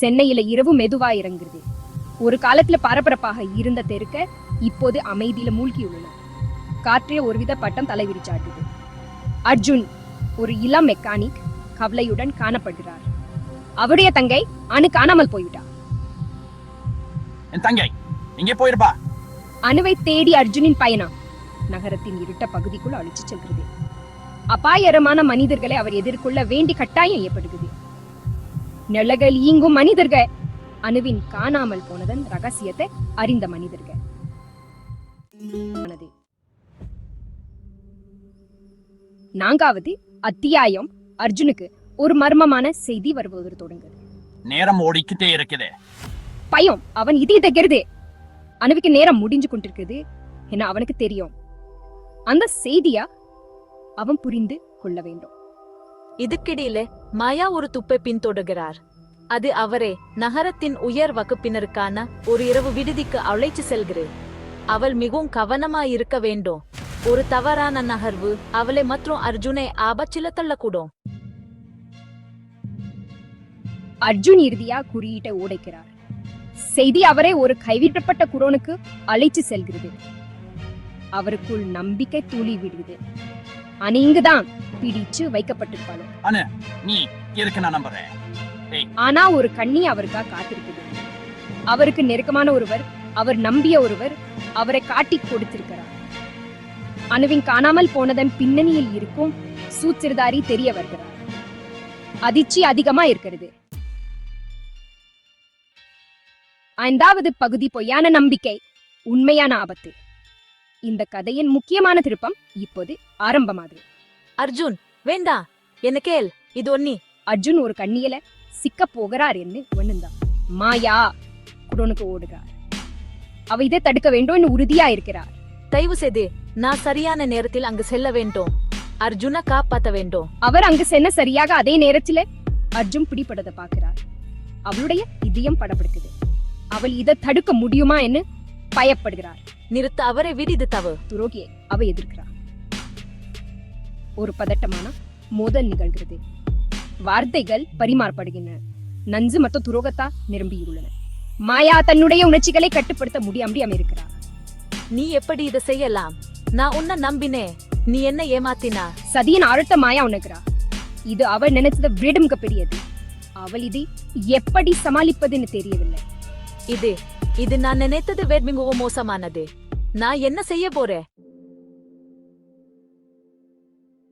சென்னையில இரவு மெதுவா இறங்குறது ஒரு காலத்துல பரபரப்பாக இருந்த தெருக்க இப்போது அமைதியில மூழ்கியுள்ளன. காற்றே ஒருவித பட்டம் தலைவிரிச்சாட்டுது. அர்ஜுன் ஒரு இளம் மெக்கானிக் கவலையுடன் காணப்படுகிறார். அவருடைய தங்கை அணு காணாமல் போய்விட்டார் என் தங்கை போயிருப்பா. அணுவை தேடி அர்ஜுனின் பயணம் நகரத்தின் இருட்ட பகுதிக்குள் அழிச்சு செல்கிறது. அபாயகரமான மனிதர்களை அவர் எதிர்கொள்ள வேண்டி கட்டாயம் ஏற்படுகிறது. நிலகள் ஈங்கும் மனிதர்கள். அணுவின் காணாமல் போனதன் ரகசியத்தை அறிந்த மனிதர்கள். ஆனது. நான்காவது அத்தியாயம். அர்ஜுனுக்கு ஒரு மர்மமான செய்தி வருவது தொடங்குது. நேரம் ஓடிக்கிட்டே இருக்குது. பயம் அவன் இதய தைக்கிறது அணுவுக்கு நேரம் முடிஞ்சு கொண்டிருக்குது என அவனுக்கு தெரியும். அந்த செய்தியா அவன் புரிந்து கொள்ள வேண்டும். இதுக்கிடையில மாயா ஒரு துப்பை பின்தொடர்கிறார். அது அவரே நகரத்தின் உயர் வகுப்பினருக்கான ஒரு இரவு விடுதிக்கு அழைச்சு செல்கிறது அவள் மிகவும் கவனமா இருக்க வேண்டும். ஒரு தவறான நகர்வு அவளை மற்றும் அர்ஜுனை ஆபச்சில தள்ளக்கூடும். அர்ஜுன் இறுதியா குறியீட்டை உடைக்கிறார். செய்தி அவரை ஒரு கைவிடப்பட்ட குரோனுக்கு அழைச்சு செல்கிறது. அவருக்குள் நம்பிக்கை தூளி விடுகிறது. ஆனா பிடிச்சு வைக்கப்பட்டிருப்பாளோ? நீ இருக்கு நான் நம்புறேன்? ஆனா ஒரு கண்ணி அவருக்காக காத்திருக்குது. அவருக்கு நெருக்கமான ஒருவர் அவர் நம்பிய ஒருவர் அவரை காட்டி கொடுத்திருக்கிறார். அணுவின் காணாமல் போனதன் பின்னணியில் இருக்கும் சூத்திரதாரி தெரிய வருகிறார். அதிர்ச்சி அதிகமா இருக்கிறது. ஐந்தாவது பகுதி பொய்யான நம்பிக்கை உண்மையான ஆபத்து. இந்த கதையின் முக்கியமான திருப்பம் இப்போது ஆரம்பமாகுது அர்ஜுன் வேண்டா. என்ன கேள். இது ஒன்னி அர்ஜுன் ஒரு கண்ணியல சிக்க போகிறார் என்று ஒண்ணுந்தான் மாயா குடோனுக்கு ஓடுகிறார். அவ இதை தடுக்க வேண்டும் என்று உறுதியா இருக்கிறார். தயவு செய்து நான் சரியான நேரத்தில் அங்கு செல்ல வேண்டும். அர்ஜுனை காப்பாத்த வேண்டும். அவர் அங்கு சென்ன சரியாக அதே நேரத்துல அர்ஜுன் பிடிபடுறத பார்க்கிறார். அவளுடைய இதயம் படப்படுக்குது அவள் இதை தடுக்க முடியுமா என்று பயப்படுகிறார். நிறுத்த அவரை விடிது தவறு. துரோகியை அவ எதிர்க்கிறார். ஒரு பதட்டமான மோதல் நிகழ்கிறது. வார்த்தைகள் பரிமாறப்படுகின்றன. நஞ்சு மற்றும் துரோகத்தா நிரம்பியுள்ளன. மாயா தன்னுடைய உணர்ச்சிகளை கட்டுப்படுத்த முடியாமல் இருக்கிறார் நீ எப்படி இதை செய்யலாம்? நான் உன்னை நம்பினே. நீ என்ன ஏமாத்தினா? சதியின் ஆழ்த்த மாயா உணர்கிறா இது அவள் நினைச்சதை விட பெரியது. அவள் இதை எப்படி சமாளிப்பதுன்னு தெரியவில்லை. இது இது நான் நினைத்தது விட மிகவும் மோசமானது. நான் என்ன செய்ய போறேன்?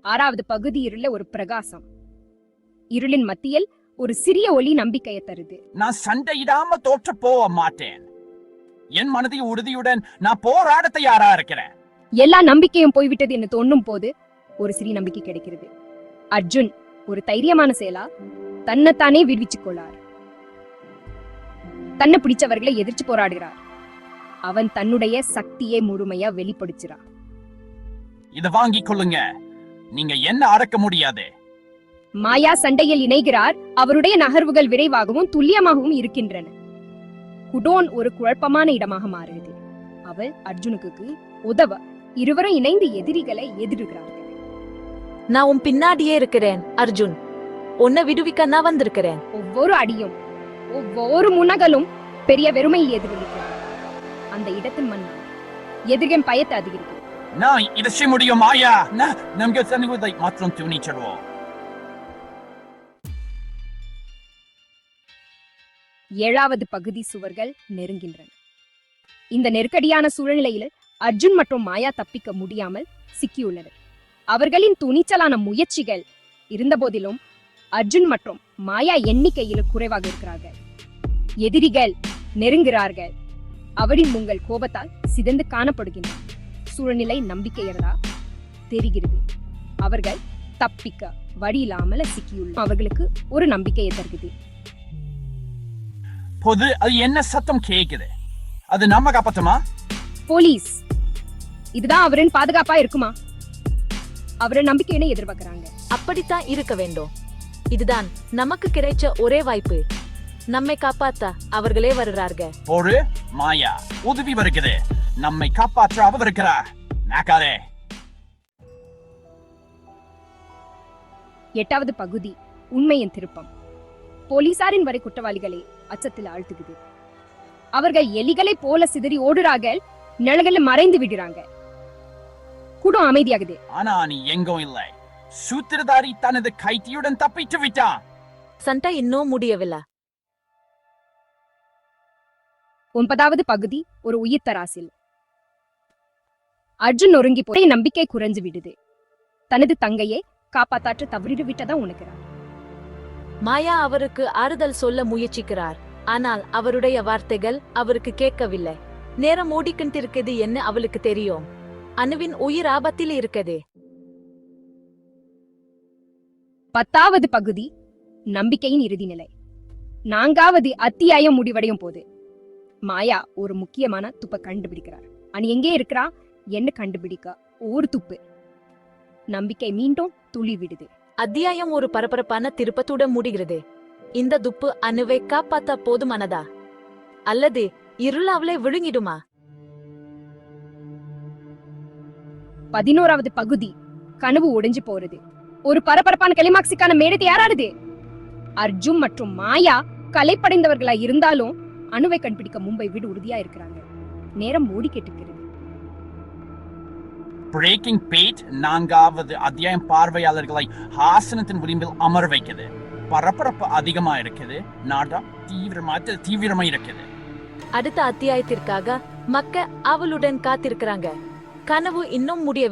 ஆறாவது பகுதி இருள ஒரு பிரகாசம். இருளின் மத்தியில் ஒரு சிறிய ஒளி நம்பிக்கையை தருது. நான் சண்டையிடாம தோற்று போக மாட்டேன். என் மனதை உறுதியுடன் நான் போராட தயாரா இருக்கிறேன். எல்லா நம்பிக்கையும் போய்விட்டது என்று தோன்றும் போது ஒரு சிறிய நம்பிக்கை கிடைக்கிறது. அர்ஜுன் ஒரு தைரியமான செயலா தன்னைத்தானே விடுவிச்சுக் கொள்ளார். தன்னை பிடிச்சவர்களை எதிர்த்து போராடுகிறார். அவன் தன்னுடைய சக்தியை முழுமையா வெளிப்படுத்துறான் இத வாங்கிக் கொள்ளுங்க. நீங்க என்ன அடக்க முடியாது? மாயா சண்டையில் இணைகிறார். அவருடைய நகர்வுகள் விரைவாகவும் துல்லியமாகவும் இருக்கின்றன. குடோன் ஒரு குழப்பமான இடமாக மாறுகிறது. அவள் அர்ஜுனுக்கு உதவ இருவரும் இணைந்து எதிரிகளை எதிர்கிறார்கள் நான் உன் பின்னாடியே இருக்கிறேன் அர்ஜுன். உன்னை விடுவிக்க நான் வந்திருக்கிறேன். ஒவ்வொரு அடியும் ஒவ்வொரு முனகலும் பெரிய வெறுமையில் எதிரொலிக்கிறது அந்த இடத்தின் மண்ணால் எதிர்கன் பயத்தை அதிகரிக்கிறது நான் இதை செய்ய முடியும் ஆயா ந- நமக்கு தனிவதை மாற்றம் துணிச்சிடுவோம் ஏழாவது பகுதி சுவர்கள் நெருங்கின்றன. இந்த நெருக்கடியான சூழ்நிலையில் அர்ஜுன் மற்றும் மாயா தப்பிக்க முடியாமல் சிக்கியுள்ளனர். அவர்களின் துணிச்சலான முயற்சிகள் இருந்தபோதிலும் அர்ஜுன் மற்றும் மாயா எண்ணிக்கையில் குறைவாக இருக்கிறார்கள். எதிரிகள் நெருங்குகிறார்கள். அவரின் உங்கள் கோபத்தால் சிதைந்து காணப்படுகின்றனர் சூழ்நிலை நம்பிக்கையறதா தெரிகிறது. அவர்கள் தப்பிக்க வழி இல்லாமல சிக்கியுள்ள அவர்களுக்கு ஒரு நம்பிக்கையை தருகிறது. பொது அது என்ன சத்தம் கேக்குது அது நம்ம காப்பாத்துமா? போலீஸ் இதுதான் அவரின் பாதுகாப்பா இருக்குமா? அவரை நம்பிக்கையினை எதிர்பார்க்கறாங்க. அப்படித்தான் இருக்க வேண்டும். இதுதான் நமக்கு கிடைச்ச ஒரே வாய்ப்பு. நம்மை காப்பாத்த அவர்களே வருகிறார்கள். ஒரு மாயா உதவி வருகிறது. நம்மை காப்பாற்ற அவர் இருக்கிறார் நாக்காதே. எட்டாவது பகுதி உண்மையின் திருப்பம். போலீசாரின் வரை குற்றவாளிகளை அச்சத்தில் ஆழ்த்துகுது அவர்கள் எலிகளை போல சிதறி ஓடுறார்கள் நிழல்கள்ல மறைந்து விடுறாங்க. கூடம் அமைதியாகுது. ஆனா நீ எங்கும் இல்லை. சூத்திரதாரி தனது கைத்தியுடன் தப்பித்து விட்டான். சண்டை இன்னும் முடியவில்லை. ஒன்பதாவது பகுதி ஒரு உயிர் தராசில் அர்ஜுன் நொறுங்கி போய் நம்பிக்கை குறைஞ்சு விடுது. தனது தங்கையை காப்பாத்தாற்ற தவறிடு விட்டதா உணர்கிறார். மாயா அவருக்கு ஆறுதல் சொல்ல முயற்சிக்கிறார். ஆனால் அவருடைய வார்த்தைகள் அவருக்கு கேட்கவில்லை. நேரம் ஓடிக்கிட்டு என்ன அவளுக்கு தெரியும். அணுவின் உயிர் ஆபத்தில் இருக்குது பத்தாவது பகுதி நம்பிக்கையின் இறுதி நிலை. நான்காவது அத்தியாயம் முடிவடையும் போது மாயா ஒரு முக்கியமான துப்பை கண்டுபிடிக்கிறார். அனி எங்கே இருக்கிறா? என்ன கண்டுபிடிக்க? ஒரு துப்பு. நம்பிக்கை மீண்டும் துளி விடுது. அத்தியாயம் ஒரு பரபரப்பான திருப்பத்துடன் முடிகிறது. இந்த துப்பு அணுவை காப்பாத்த போதுமானதா? அல்லது இருள் அவளை விழுங்கிடுமா? பதினோராவது பகுதி. கனவு உடைஞ்சு போறது. ஒரு பரபரப்பான கிளைமாக்ஸுக்கான மேடை தயாராடுது அர்ஜுன் மற்றும் மாயா கலைப்படைந்தவர்களா இருந்தாலும் அணுவை கண்டுபிடிக்க மும்பை வீடு உறுதியா இருக்கிறாங்க. நேரம் ஓடிக்கிட்டு இருக்கிறது பிரேக்கிங் பேட் நான்காவது அத்தியாயம் பார்வையாளர்களை ஹாசனத்தின் விளிம்பில் அமர வைக்குது. பரபரப்பு அதிகமா இருக்குது. நாட்டம் தீவிரமா தீவிரமா இருக்குது. அடுத்த அத்தியாயத்திற்காக மக்க அவளுடன் காத்திருக்கிறாங்க. கனவு இன்னும் முடிய